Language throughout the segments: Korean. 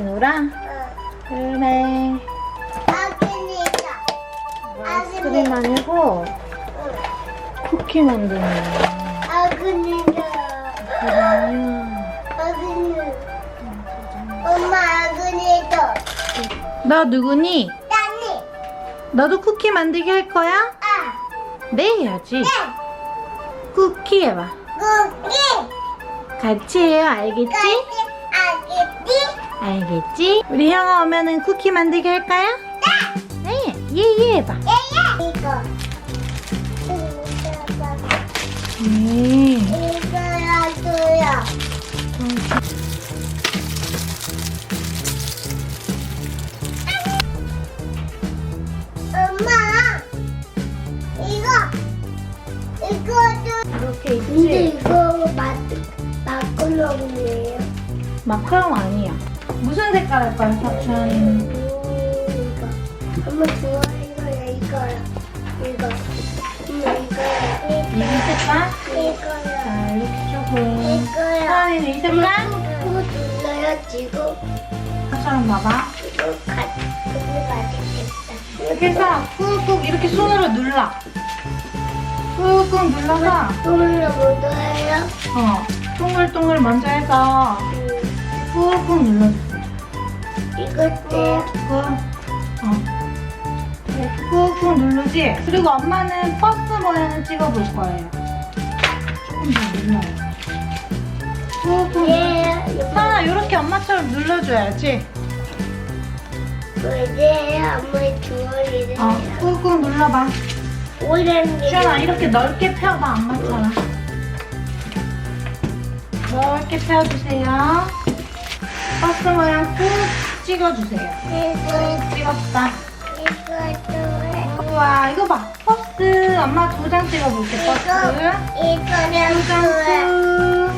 놀아? 응. 그래. 아기니까. 아이스크림 아니고 응. 쿠키 만드는 거야. 아기니까. 그래. 아기니. 엄마 아기니까. 너 누구니? 나니. 너도 쿠키 만들기 할 거야? 아. 네 해야지. 네. 쿠키 해봐. 쿠키. 같이 해요. 알겠지? 아기지? 알겠지? 우리 형아 오면은 쿠키 만들기 할까요? 네. 예예 해봐. 예예. 이거. 네. 이거야 줘요. 엄마. 이거. 이거도. 이렇게 근데 있지? 이거 맛 마카롱이에요. 마카롱 아니야. 무슨 색깔 할 거야, 사춘? 이거. 엄마 좋아 이거야 이거야. 이거. 엄마 이거야. 이 색깔? 이거야. 자, 이렇게 조금. 이거야. 사연이는 이 색깔? 꾹 눌러요 지금. 사처럼 봐봐. 이거 같이 맛있겠다. 이렇게 해서 꾹꾹 이렇게 손으로 눌러. 꾹꾹 눌러서, 손으로 묻어요. 어, 동글동글 먼저 해서 꾹꾹 눌러주세요. 이것도요. 꾹꾹. 어. 네, 꾹꾹 누르지? 그리고 엄마는 버스 모양을 찍어볼 거예요. 조금 더 눌러요. 꾹꾹. 예. 하나 이렇게 엄마처럼 눌러줘야지. 뭐예요? 엄마 주얼이래요. 어, 꾹꾹 눌러봐. 오렌지. 시연아 이렇게 넓게 펴봐 엄마처럼. 넓게 펴주세요. 버스 모양 꾹 찍어주세요. 이거 찍었다. 우와 이거 봐. 버스 엄마 두 장 찍어볼게 버스. 장그 꾹.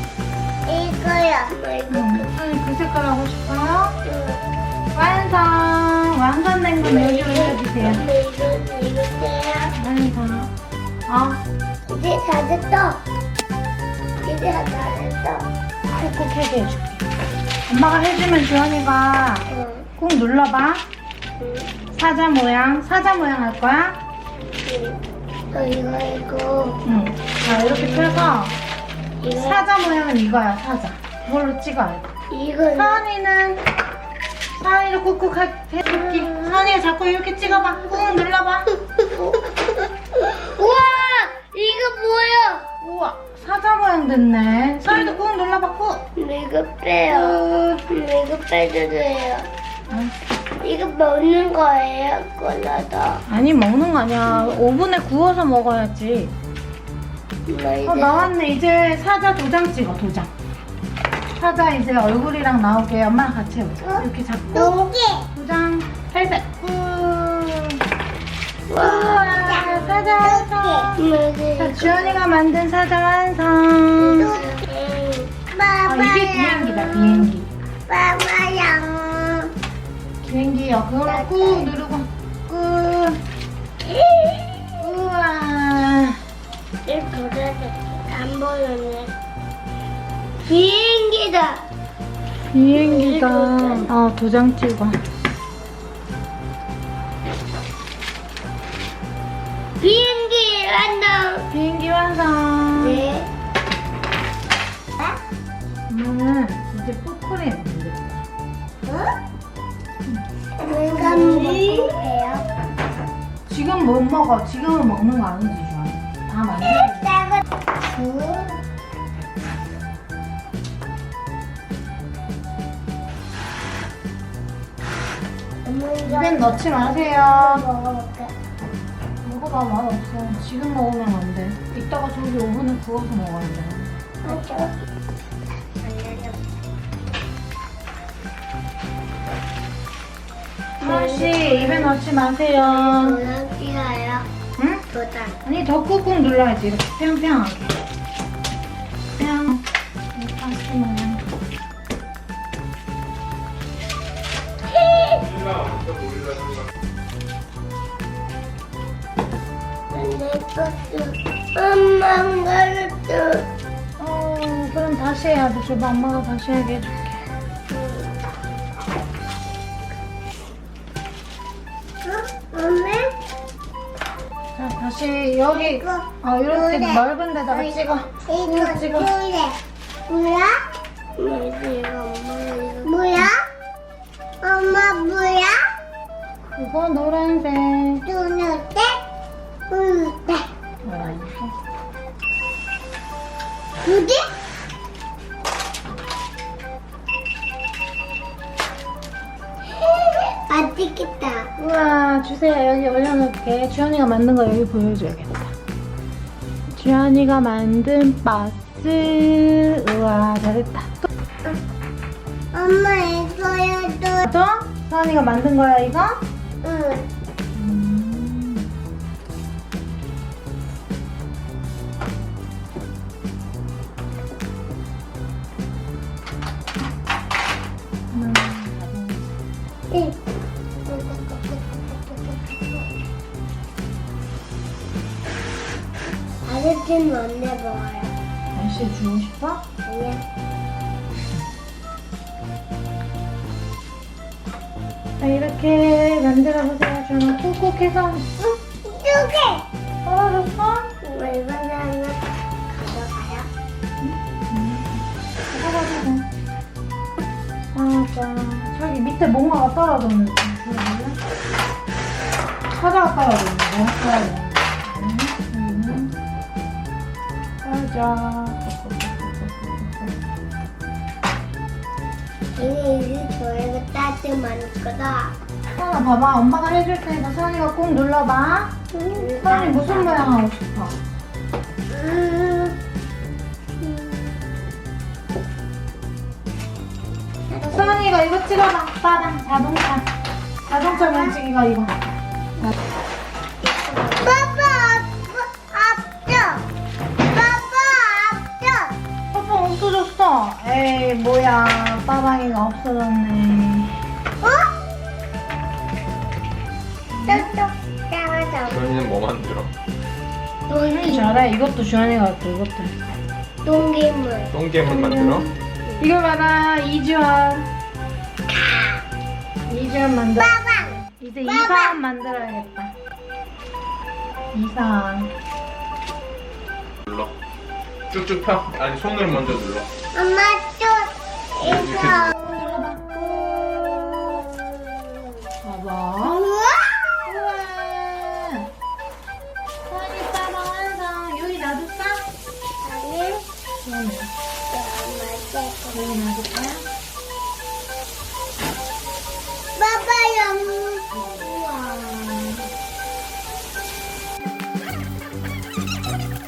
이거야. 이거. 선생님 그 색깔 하고 싶어요? 응. 완성! 완성된 건 여기 올려주세요. 엄마 이거 이거야. 완성. 어, 이제 다 됐어. 이제 다 됐어. 꾹꾹 해게 해줄게. 엄마가 해주면 주원이가 응. 꾹 눌러봐. 응. 사자 모양, 사자 모양 할 거야? 어, 이거 이거 응. 자, 이렇게 펴서 이거 사자 모양은 이거야, 사자. 이걸로 찍어야 돼. 이거 사은이는 사은이를 꾹꾹 해줄게. 사은이가 자꾸 이렇게 찍어봐. 꾹 눌러봐. 우와 이거 뭐야? 우와, 사자 모양 됐네. 사은이도 꾹 눌러봐, 꾹. 이거 빼요. 꾹. 이거 빼도 돼요. 응. 이거 먹는 거예요? 콜라다. 아니 먹는 거 아니야. 오븐에 구워서 먹어야지. 엄마 이제 어 나왔네. 이제 사자 도장 찍어 도장. 사자 이제 얼굴이랑 나오게 엄마랑 같이 해보자. 어? 이렇게 잡고 여기. 도장 살살 꾹. 와. 우와 사자 완성. 주연이가 만든 사자 완성. 아 이게 비행기다 비행기. 빠바양. 비행기요. 그걸로 꾹 누르고 꾹. 우와. 이 보라색 안 보이네. 비행기다. 비행기다. 어 도장 찍어. 비행기 완성. 비행기 완성. 네. 엄마는 이제 포크레인 만들 거야. 내가 먹어요. 지금 못 먹어. 지금은 먹는 거 아니지, 주환이. 다 만들어. 내가 입엔 넣지 마세요. 먹어볼게. 먹어봐, 맛없어. 지금 먹으면 안 돼. 이따가 저기 오븐에 구워서 먹어야 돼. 하나씩 입에 넣지 마세요. 도장 찍어요. 응? 도장. 아니, 더 꾹꾹 눌러야지. 이렇게 팽팽하게. 엄마 가르쳐. 어, 그럼 다시 해야 돼. 저 엄마가 다시 하게 해줄게. 엄마? 자, 다시 여기, 아 어, 이렇게 노래. 넓은 데다가 이거, 찍어. 이거 찍어. 노래. 뭐야? 뭐야? 엄마 뭐야? 이거 노란색. 노란색? 노란색? 뭐지? 맛있겠다. 우와 주세요 여기 올려놓을게. 주연이가 만든 거 여기 보여줘야겠다. 주연이가 만든 박스. 우와 잘했다. 또 엄마 이거야 또? 수환이가 만든 거야 이거? 또. 응. 응. 아저씨는 언제 먹어요? 날씨 주고 싶어? 아니야. 자, 이렇게 만들어보세요. 주연아 꾹꾹 해서 두 개! 떨어졌어? 이거 이번에 하나 가져가요? 떨어져 도 돼. 맞아. 저기 밑에 뭔가가 떨어졌는데. 사자가 떨어졌는데. 음, 사자. 이게 이제 저희가 따뜻한 거다. 수연아 봐봐. 엄마가 해줄 테니까 수연이가 꾹 눌러봐. 수연이 무슨 모양 하고 싶어? 음. 이가 이거 찍어봐. 빠방 자동차. 자동차 면치기가 이거. 빠빠 앞쪽. 빠빠 앞쪽. 뽀뽀 없어졌어. 에이 뭐야. 빠방이가 없어졌네. 어? 주현이는 뭐 만들어? 주연이 잘해. 이것도 주연이가 갖고 이것도. 동기물. 똥개물 만들어? 이거 봐라. 이주연. 이주연 만들. 빠방. 이제 이사한 만들어야겠다. 이사한. 눌러. 쭉쭉 펴. 아니 손으로 먼저 눌러. 엄마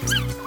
한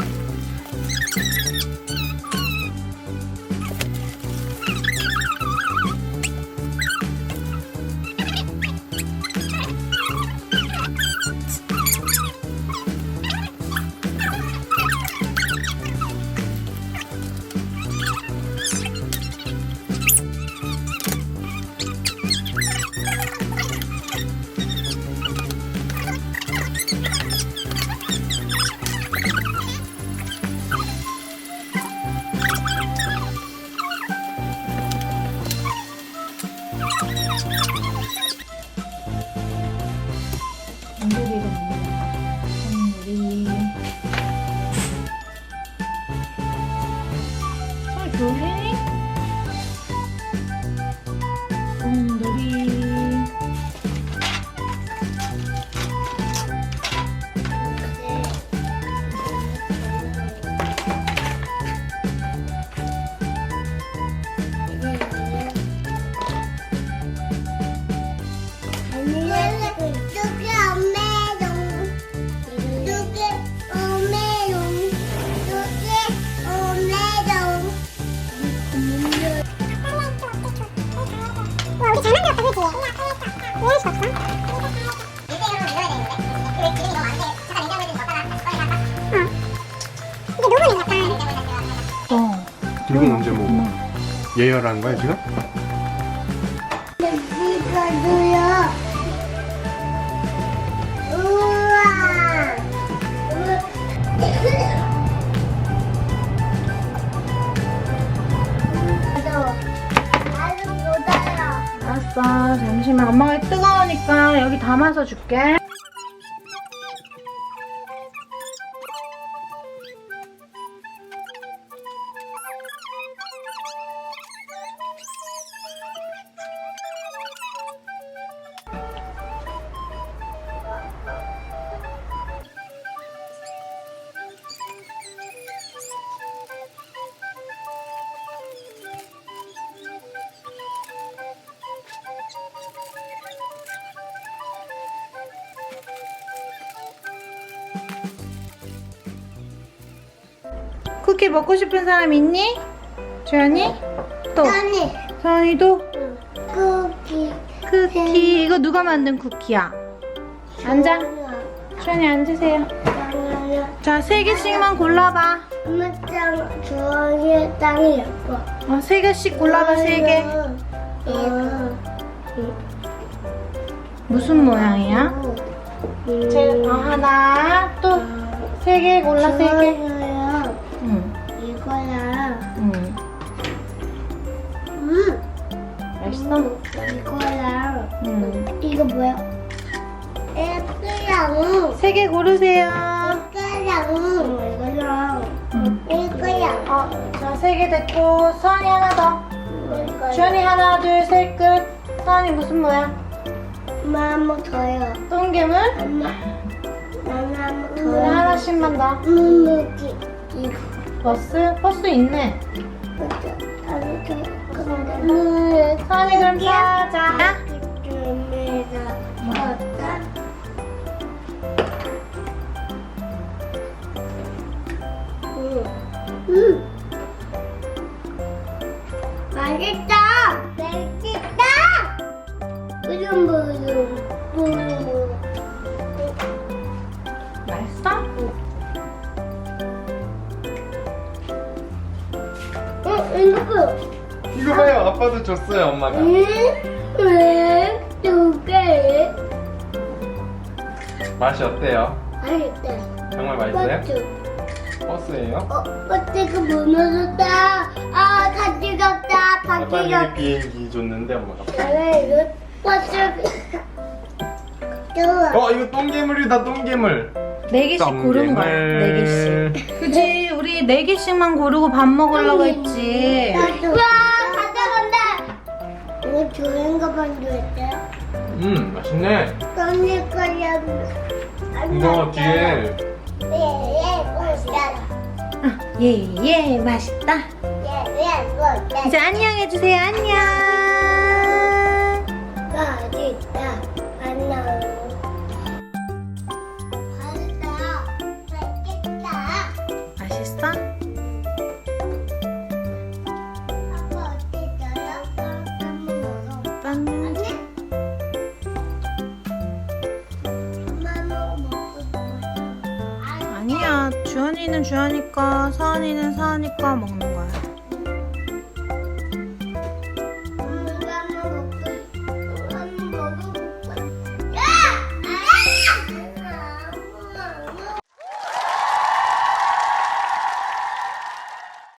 예열한 거야 지금? 이거도요 우와 아주 못해요 알았어. 잠시만. 엄마가 뜨거우니까 여기 담아서 줄게. 쿠키 먹고 싶은 사람 있니? 주연이? 또 아니, 서연이도? 쿠키. 쿠키 이거 누가 만든 쿠키야? 앉아 주연이 앉으세요 자 세 개씩만 골라봐 엄마 땅, 저기 땅이 예뻐. 어, 세 개씩 골라봐 세개 예뻐. 무슨 모양이야? 제, 어, 하나 또 세 개 골라 세 개 이거야. 응. 음. 맛있어? 이거야. 응. 이거 뭐야? 이거야. 세 개 고르세요 이거야. 이거야. 응. 이거야. 어, 자, 세 개 됐고 서연이 하나 더 이거야. 주연이 하나 둘 셋끝 서연이 무슨 모양? 엄마 한 번 더요. 똥개물? 엄마. 엄마 한번 더요. 하나씩만 더 음, 여기. 이거. 버스? 버스 있네. 음, 사자 쯤에다 걷다. 음. 음. 맛있다. 맛있 아빠도 줬어요, 엄마가. 응? 왜? 두 개? 맛이 어때요? 맛있다. 정말 맛있어요? 버스. 버스예요? 어, 버스가 무너졌다. 아, 같이 갔다. 같이 아빠는 갔다. 비행기 줬는데 엄마가. 이거 버스. 좋아. 어, 이거 똥개물이다, 똥개물. 네 개씩 고른 거야 네 개씩 그치 우리 네 개씩만 고르고 밥 먹으려고 했지 나도. 와. 이거 좋은 거 만들었어요? 음, 맛있네. 던질 거야. 이거 뒤에 예, 예, 멋있다. 예예 맛있다 예, 예, 멋있다. 이제 안녕 해주세요 안녕 맛있다. 안녕. 맛 주연이는 주연이과 서연이는 서연이과 먹는 거야